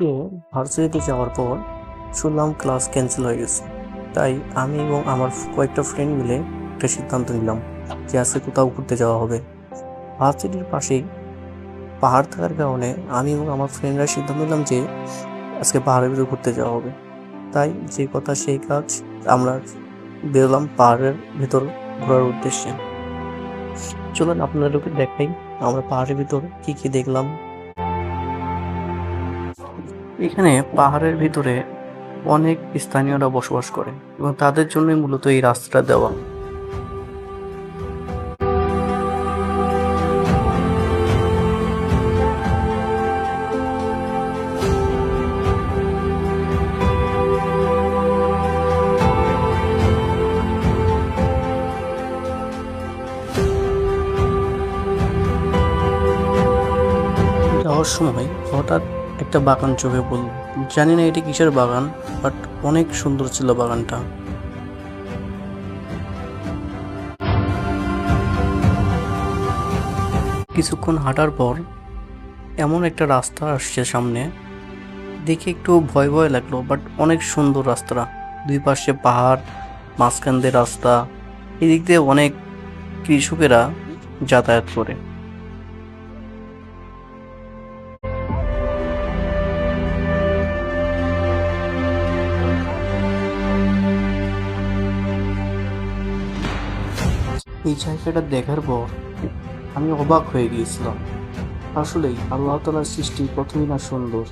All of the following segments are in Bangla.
তো ভার্সিটিতে যাওয়ার পর শুনলাম ক্লাস ক্যান্সেল হয়ে গেছে। তাই আমি এবং আমার কয়েকটা ফ্রেন্ড মিলে একটা সিদ্ধান্ত নিলাম যে আজকে কোথাও ঘুরতে যাওয়া হবে। ভার্সিটির পাশেই পাহাড় থাকার কারণে আমি এবং আমার ফ্রেন্ডরা সিদ্ধান্ত নিলাম যে আজকে পাহাড়ের ভিতরে ঘুরতে যাওয়া হবে। তাই যে কথা সেই কাজ আমরা বেরোলাম পাহাড়ের ভিতর ঘোরার উদ্দেশ্যে। চলুন আপনাদেরকে দেখাই আমরা পাহাড়ের ভিতর কি কি দেখলাম। এখানে পাহাড়ের ভিতরে অনেক স্থানীয়রা বসবাস করে এবং তাদের জন্যই মূলত এই রাস্তাটা দেওয়া। যাওয়ার সময় হঠাৎ একটা বাগান চোখে পড়ল। জানি না এটি কিসের বাগান বাট অনেক সুন্দর ছিল বাগানটা। কিছুক্ষণ হাঁটার পর এমন একটা রাস্তা আসছে সামনে। দেখে একটু ভয় ভয় লাগল বাট অনেক সুন্দর রাস্তাটা। দুই পাশে পাহাড়, মাঝখান দিয়ে রাস্তা, এদিক দিয়ে অনেক কৃষকেরা যাতায়াত করে। এই জায়গাটা দেখার পর আমি অবাক হয়ে গিয়েছিলাম। আসলেই আল্লাহ তালার সৃষ্টি প্রথমই না সুন্দর।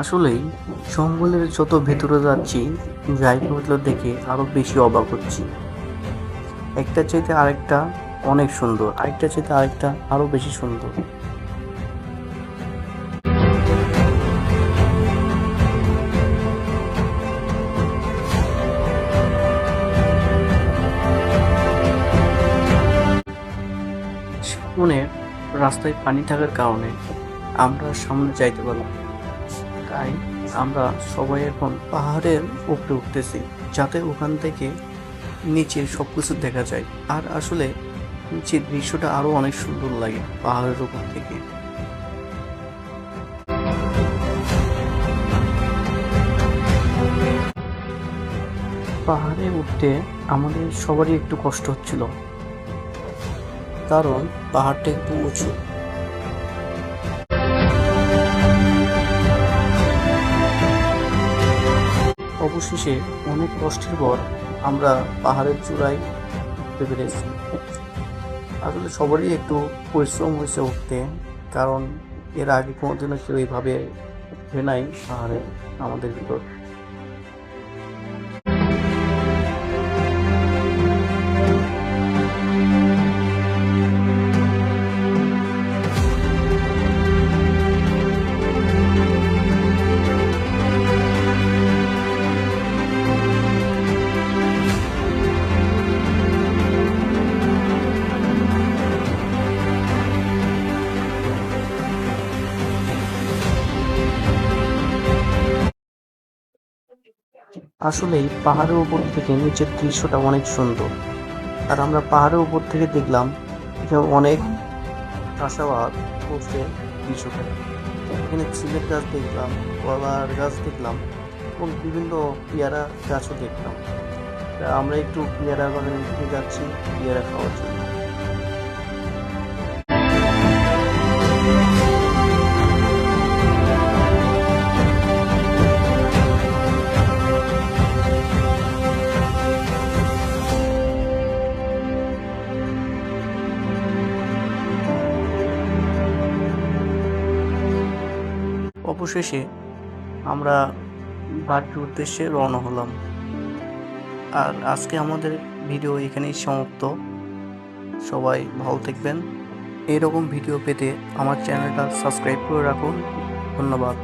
আসলেই জঙ্গলের যত ভেতরে যাচ্ছি জায়গাগুলো দেখে আরও বেশি অবাক হচ্ছি একটা চাইতে আরেকটা অনেক সুন্দর, আরেকটা চাইতে আরেকটা আরও বেশি সুন্দর সামনে রাস্তায় পানি থাকার কারণে আমরা সামনে যাইতে পারলাম। তাই আমরা সবাই এখন পাহাড়ের উপরে উঠতেছি, যাতে ওখান থেকে নিচের সব কিছু দেখা যায়। আর আসলে নিচের দৃশ্যটা আরও অনেক সুন্দর লাগে পাহাড়ের উপর থেকে। পাহাড়ে উঠতে আমাদের সবারই একটু কষ্ট হচ্ছিল, কারণ পাহাড়টা একটু উঁচু। অবশেষে অনেক কষ্টের পর আমরা পাহাড়ের চূড়ায় উঠতে পেরেছি। আসলে সবারই একটু পরিশ্রম হয়েছে উঠতে, কারণ এর আগে কোনোদিনও কেউ এইভাবে উঠে নাই পাহাড়ে আমাদের ভিতর। আসলেই পাহাড়ের উপর থেকে নিচের দৃশ্যটা অনেক সুন্দর। আর আমরা পাহাড়ের উপর থেকে দেখলাম এখানে অনেক চাষাবাদ করছে কৃষকের। এখানে ছিলের গাছ দেখলাম, কলার গাছ দেখলাম এবং বিভিন্ন পেয়ারা গাছও দেখলাম। আমরা একটু পেয়ারা বাগানের দিকে যাচ্ছি, পেয়ারা খাওয়ার জন্য। অবশেষে আমরা বাড়ির উদ্দেশ্যে রওনা হলাম। আর আজকে আমাদের ভিডিও এখানেই সমাপ্ত। সবাই ভালো থাকবেন। এরকম ভিডিও পেতে আমার চ্যানেলটা সাবস্ক্রাইব করে রাখুন। ধন্যবাদ।